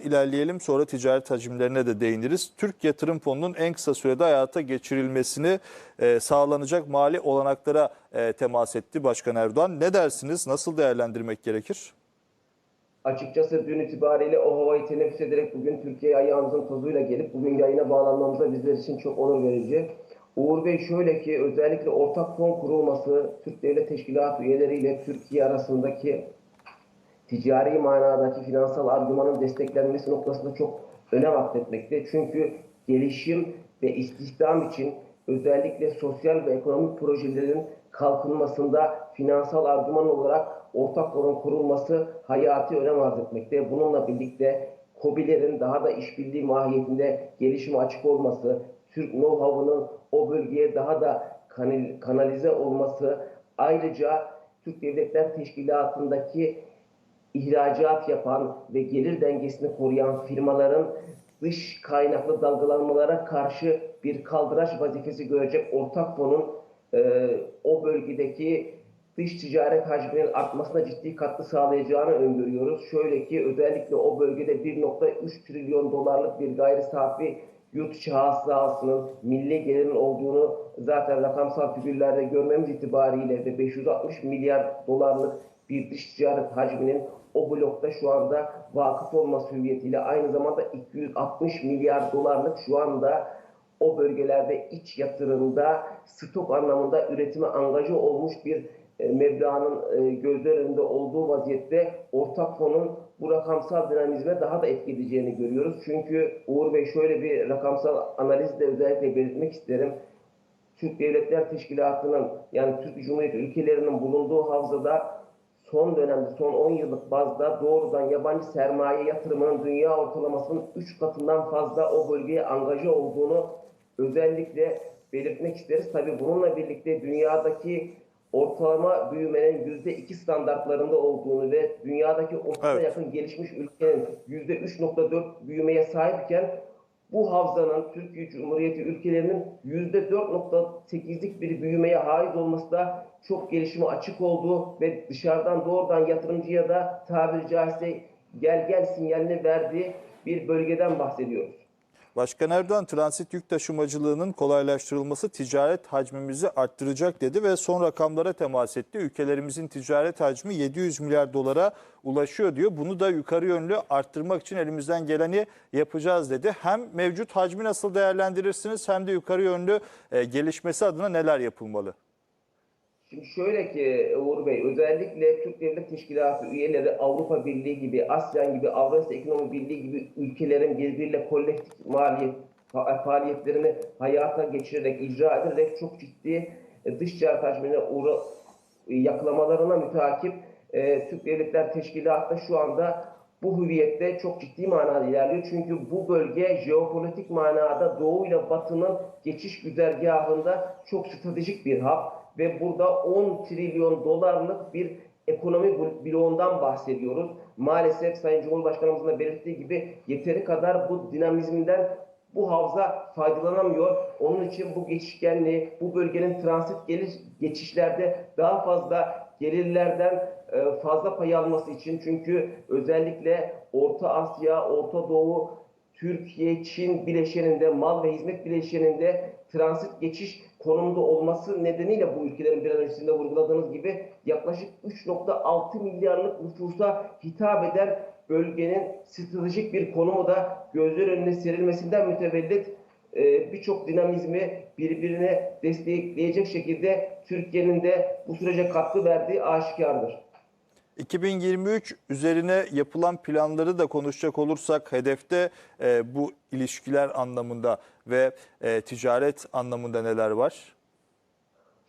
ilerleyelim sonra ticaret hacimlerine de değiniriz. Türk Yatırım Fonu'nun en kısa sürede hayata geçirilmesini e, sağlanacak mali olanaklara e, temas etti Başkan Erdoğan. Ne dersiniz? Nasıl değerlendirmek gerekir? Açıkçası dün itibariyle o havayı teneffüs ederek bugün Türkiye'ye ayağımızın tozuyla gelip bugün yayına bağlanmamıza bizler için çok onur verici. Uğur Bey şöyle ki özellikle ortak fon kurulması Türk Devlet Teşkilatı üyeleriyle Türkiye arasındaki ticari manadaki finansal argümanın desteklenmesi noktasında çok önem atfetmekte. Çünkü gelişim ve istihdam için özellikle sosyal ve ekonomik projelerin kalkınmasında finansal argüman olarak ortak fonun kurulması hayati önem arz etmekte. Bununla birlikte KOBİ'lerin daha da işbirliği mahiyetinde gelişime açık olması, Türk know-how'ının o bölgeye daha da kanal- kanalize olması, ayrıca Türk Devletler Teşkilatı'ndaki ihracat yapan ve gelir dengesini koruyan firmaların dış kaynaklı dalgalanmalara karşı bir kaldıraç vazifesi görecek ortak fonun e, o bölgedeki dış ticaret hacminin artmasına ciddi katkı sağlayacağını öngörüyoruz. Şöyle ki özellikle o bölgede 1.3 trilyon dolarlık bir gayri safi yurt içi hasılasının milli gelirin olduğunu zaten rakamsal figürlerde görmemiz itibariyle ve 560 milyar dolarlık bir dış ticaret hacminin o blokta şu anda vakıf olması hüviyetiyle aynı zamanda 260 milyar dolarlık şu anda o bölgelerde iç yatırımda stok anlamında üretime angaja olmuş bir e, meblağın e, gözler önünde olduğu vaziyette ortak fonun bu rakamsal dinamizme daha da etki edeceğini görüyoruz. Çünkü Uğur Bey şöyle bir rakamsal analiz de özellikle belirtmek isterim. Türk Devletler Teşkilatı'nın yani Türk Cumhuriyeti ülkelerinin bulunduğu havzada son dönemde son 10 yıllık bazda doğrudan yabancı sermaye yatırımının dünya ortalamasının 3 katından fazla o bölgeye angaja olduğunu özellikle belirtmek isteriz. Tabii bununla birlikte dünyadaki ortalama büyümenin %2 standartlarında olduğunu ve dünyadaki orta Evet. yakın gelişmiş ülkenin %3.4 büyümeye sahipken bu havzanın Türkiye Cumhuriyeti ülkelerinin %4.8'lik bir büyümeye haiz olması da çok gelişime açık olduğu ve dışarıdan doğrudan yatırımcıya da tabiri caizse gel gel sinyalini verdiği bir bölgeden bahsediyoruz. Başkan Erdoğan transit yük taşımacılığının kolaylaştırılması ticaret hacmimizi arttıracak dedi ve son rakamlara temas etti. Ülkelerimizin ticaret hacmi 700 milyar dolara ulaşıyor diyor. Bunu da yukarı yönlü arttırmak için elimizden geleni yapacağız dedi. Hem mevcut hacmi nasıl değerlendirirsiniz hem de yukarı yönlü e, gelişmesi adına neler yapılmalı? Şimdi şöyle ki Uğur Bey, özellikle Türk Devlet Teşkilatı üyeleri Avrupa Birliği gibi, ASEAN gibi, Avrasya Ekonomi Birliği gibi ülkelerin birbiriyle kolektif maliyet fa- faaliyetlerini hayata geçirerek, icra ederek çok ciddi e, dış ticaret uğra e, yaklamalarına mütakip e, Türk Devletler Teşkilatı şu anda bu hüviyette çok ciddi manada ilerliyor. Çünkü bu bölge jeopolitik manada Doğu ile Batı'nın geçiş güzergahında çok stratejik bir hap ve burada 10 trilyon dolarlık bir ekonomi blo- bloğundan bahsediyoruz. Maalesef Sayın Cumhurbaşkanımızın da belirttiği gibi yeteri kadar bu dinamizminden bu havza faydalanamıyor. Onun için bu geçişkenliği, bu bölgenin transit gelir geçişlerde daha fazla gelirlerden e, fazla pay alması için çünkü özellikle Orta Asya, Orta Doğu, Türkiye, Çin bileşeninde, mal ve hizmet bileşeninde transit geçiş konumunda olması nedeniyle bu ülkelerin bir an öncesinde vurguladığınız gibi yaklaşık 3.6 milyarlık nüfusa hitap eden bölgenin stratejik bir konumu da gözler önüne serilmesinden mütevellit e, birçok dinamizmi birbirine destekleyecek şekilde Türkiye'nin de bu sürece katkı verdiği aşikardır. 2023 üzerine yapılan planları da konuşacak olursak hedefte e, bu ilişkiler anlamında ve e, ticaret anlamında neler var?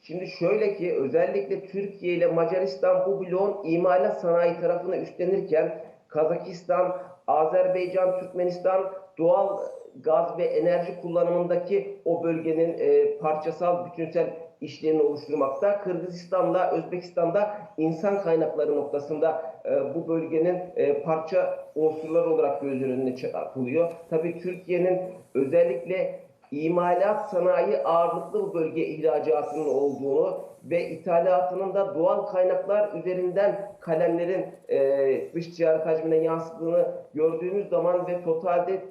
Şimdi şöyle ki özellikle Türkiye ile Macaristan bu bloğun imalat sanayi tarafını üstlenirken Kazakistan, Azerbaycan, Türkmenistan doğal gaz ve enerji kullanımındaki o bölgenin e, parçasal bütünsel işlerini oluşturmakta. Kırgızistan'la Özbekistan'da insan kaynakları noktasında e, bu bölgenin e, parça unsurları olarak gözler önüne çarpılıyor. Tabii Türkiye'nin özellikle imalat sanayi ağırlıklı bu bölge ihracatının olduğunu ve ithalatının da doğal kaynaklar üzerinden kalemlerin e, dış ticaret hacmine yansıdığını gördüğümüz zaman ve totalde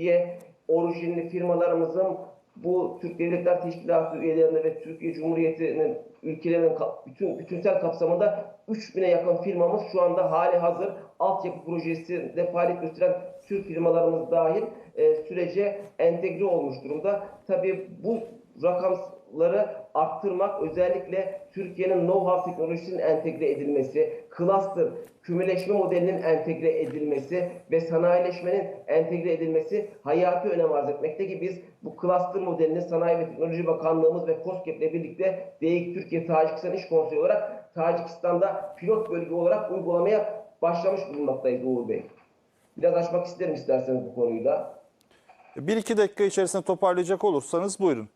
Türkiye orijinli firmalarımızın bu Türk Devletler Teşkilatı üyelerine ve Türkiye Cumhuriyeti'nin ülkelerinin bütün bütünsel kapsamında 3000'e yakın firmamız şu anda hali hazır altyapı projesinde faaliyet gösteren Türk firmalarımız dahil e, sürece entegre olmuş durumda. Tabii bu rakamları arttırmak özellikle Türkiye'nin know-how teknolojisinin entegre edilmesi, cluster, kümüleşme modelinin entegre edilmesi ve sanayileşmenin entegre edilmesi hayati önem arz etmekte ki biz bu cluster modelini Sanayi ve Teknoloji Bakanlığımız ve COSGAP ile birlikte DEİK Türkiye Tacikistan İş Konseyi olarak Tacikistan'da pilot bölge olarak uygulamaya başlamış bulunmaktayız Uğur Bey. Biraz açmak isterim isterseniz bu konuyu da. Bir iki dakika içerisinde toparlayacak olursanız buyurun.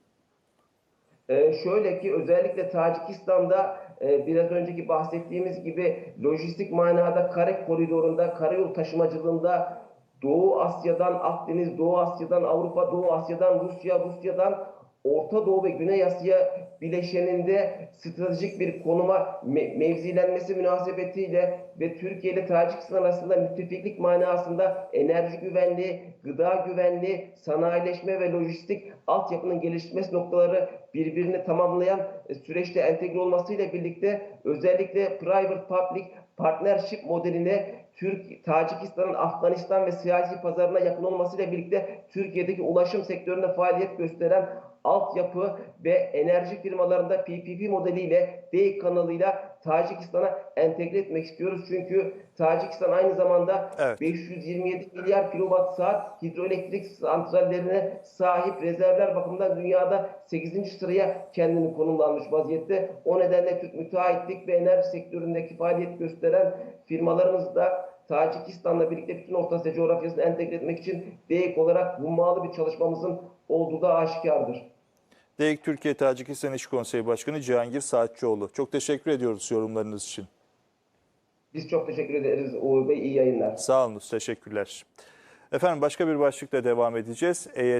Ee, şöyle ki özellikle Tacikistan'da e, biraz önceki bahsettiğimiz gibi lojistik manada kare koridorunda, karayol taşımacılığında Doğu Asya'dan Akdeniz, Doğu Asya'dan Avrupa, Doğu Asya'dan Rusya, Rusya'dan Orta Doğu ve Güney Asya bileşeninde stratejik bir konuma me- mevzilenmesi münasebetiyle ve Türkiye ile Tacikistan arasında müttefiklik manasında enerji güvenliği, gıda güvenliği, sanayileşme ve lojistik altyapının gelişmesi noktaları birbirini tamamlayan e, süreçte entegre olmasıyla birlikte özellikle private public partnership modeline Türk, Tacikistan'ın Afganistan ve siyasi pazarına yakın olmasıyla birlikte Türkiye'deki ulaşım sektöründe faaliyet gösteren altyapı ve enerji firmalarında PPP modeliyle DEİK kanalıyla Tacikistan'a entegre etmek istiyoruz. Çünkü Tacikistan aynı zamanda Evet. 527 milyar kilowatt saat hidroelektrik santrallerine sahip rezervler bakımından dünyada 8. sıraya kendini konumlanmış vaziyette. O nedenle Türk müteahhitlik ve enerji sektöründeki faaliyet gösteren firmalarımız da Tacikistan'la birlikte bütün Orta Asya coğrafyasını entegre etmek için DEİK olarak hummalı bir çalışmamızın olduğu da aşikardır. DEİK Türkiye Tacikistan İş Konseyi Başkanı Cihangir Saatçıoğlu. Çok teşekkür ediyoruz yorumlarınız için. Biz çok teşekkür ederiz Uğur Bey. İyi yayınlar. Sağ olun, teşekkürler. Efendim başka bir başlıkla devam edeceğiz. EYT